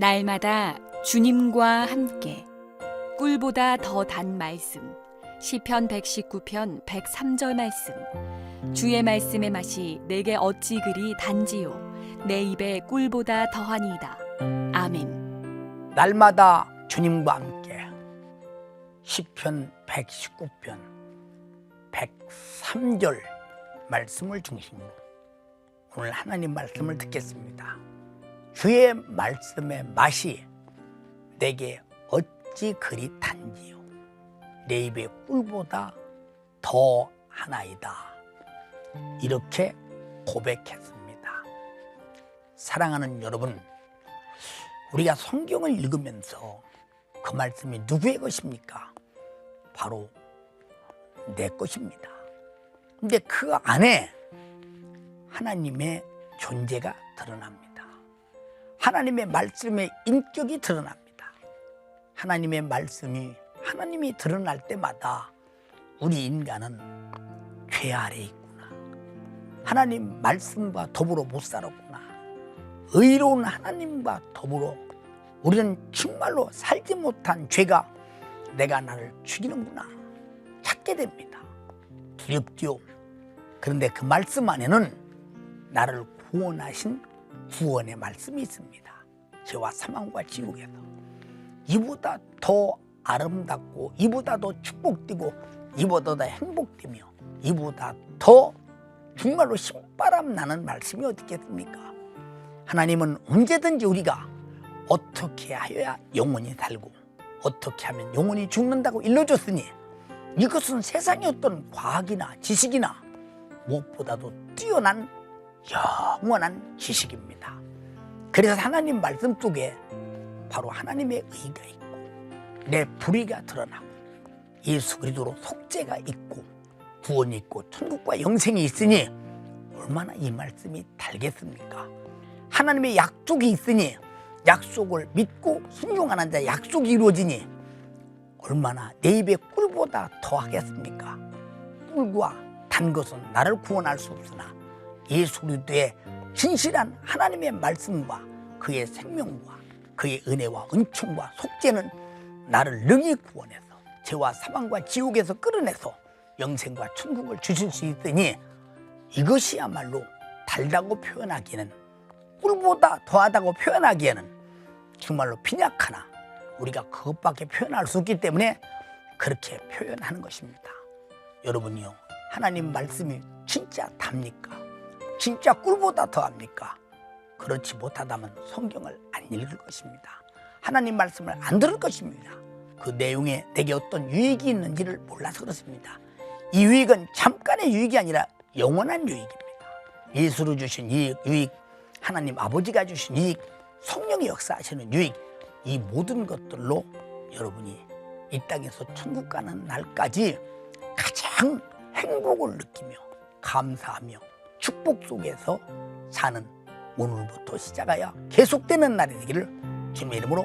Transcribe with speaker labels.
Speaker 1: 날마다 주님과 함께 꿀보다 더 단 말씀 시편 119편 103절 말씀. 주의 말씀의 맛이 내게 어찌 그리 단지요? 내 입에 꿀보다 더하니이다. 아멘.
Speaker 2: 날마다 주님과 함께. 시편 119편 103절 말씀을 중심으로 오늘 하나님 말씀을 듣겠습니다. 주의 말씀의 맛이 내게 어찌 그리 단지요 내 입의 꿀보다 더 하나이다. 이렇게 고백했습니다. 사랑하는 여러분, 우리가 성경을 읽으면서 그 말씀이 누구의 것입니까? 바로 내 것입니다. 근데 그 안에 하나님의 존재가 드러납니다. 하나님의 말씀의 인격이 드러납니다. 하나님의 말씀이 하나님이 드러날 때마다 우리 인간은 죄 아래 있구나. 하나님 말씀과 더불어 못 살았구나. 의로운 하나님과 더불어 우리는 정말로 살지 못한 죄가 내가 나를 죽이는구나 찾게 됩니다. 두렵지요. 그런데 그 말씀 안에는 나를 구원하신 구원의 말씀이 있습니다. 죄와 사망과 지옥에서 이보다 더 아름답고 이보다 더 축복되고 이보다 더 행복되며 이보다 더 정말로 신바람 나는 말씀이 어디 있겠습니까? 하나님은 언제든지 우리가 어떻게 하여야 영원히 살고 어떻게 하면 영원히 죽는다고 일러줬으니 이것은 세상의 어떤 과학이나 지식이나 무엇보다도 뛰어난 영원한 지식입니다. 그래서 하나님 말씀 속에 바로 하나님의 의가 있고 내 불의가 드러나고 예수 그리스도로 속죄가 있고 구원이 있고 천국과 영생이 있으니 얼마나 이 말씀이 달겠습니까? 하나님의 약속이 있으니 약속을 믿고 순종하는 자 약속이 이루어지니 얼마나 내 입에 꿀보다 더하겠습니까? 꿀과 단 것은 나를 구원할 수 없으나 예수 그리스도의 진실한 하나님의 말씀과 그의 생명과 그의 은혜와 은총과 속죄는 나를 능히 구원해서 죄와 사망과 지옥에서 끌어내서 영생과 천국을 주실 수 있으니 이것이야말로 달다고 표현하기에는 꿀보다 더하다고 표현하기에는 정말로 빈약하나 우리가 그것밖에 표현할 수 없기 때문에 그렇게 표현하는 것입니다. 여러분이요 하나님 말씀이 진짜 답니까? 진짜 꿀보다 더합니까? 그렇지 못하다면 성경을 안 읽을 것입니다. 하나님 말씀을 안 들을 것입니다. 그 내용에 내게 어떤 유익이 있는지를 몰라서 그렇습니다. 이 유익은 잠깐의 유익이 아니라 영원한 유익입니다. 예수로 주신 이 유익, 하나님 아버지가 주신 유익, 성령이 역사하시는 유익, 이 모든 것들로 여러분이 이 땅에서 천국 가는 날까지 가장 행복을 느끼며 감사하며 축복 속에서 사는 오늘부터 시작하여 계속되는 날이 되기를 주님의 이름으로.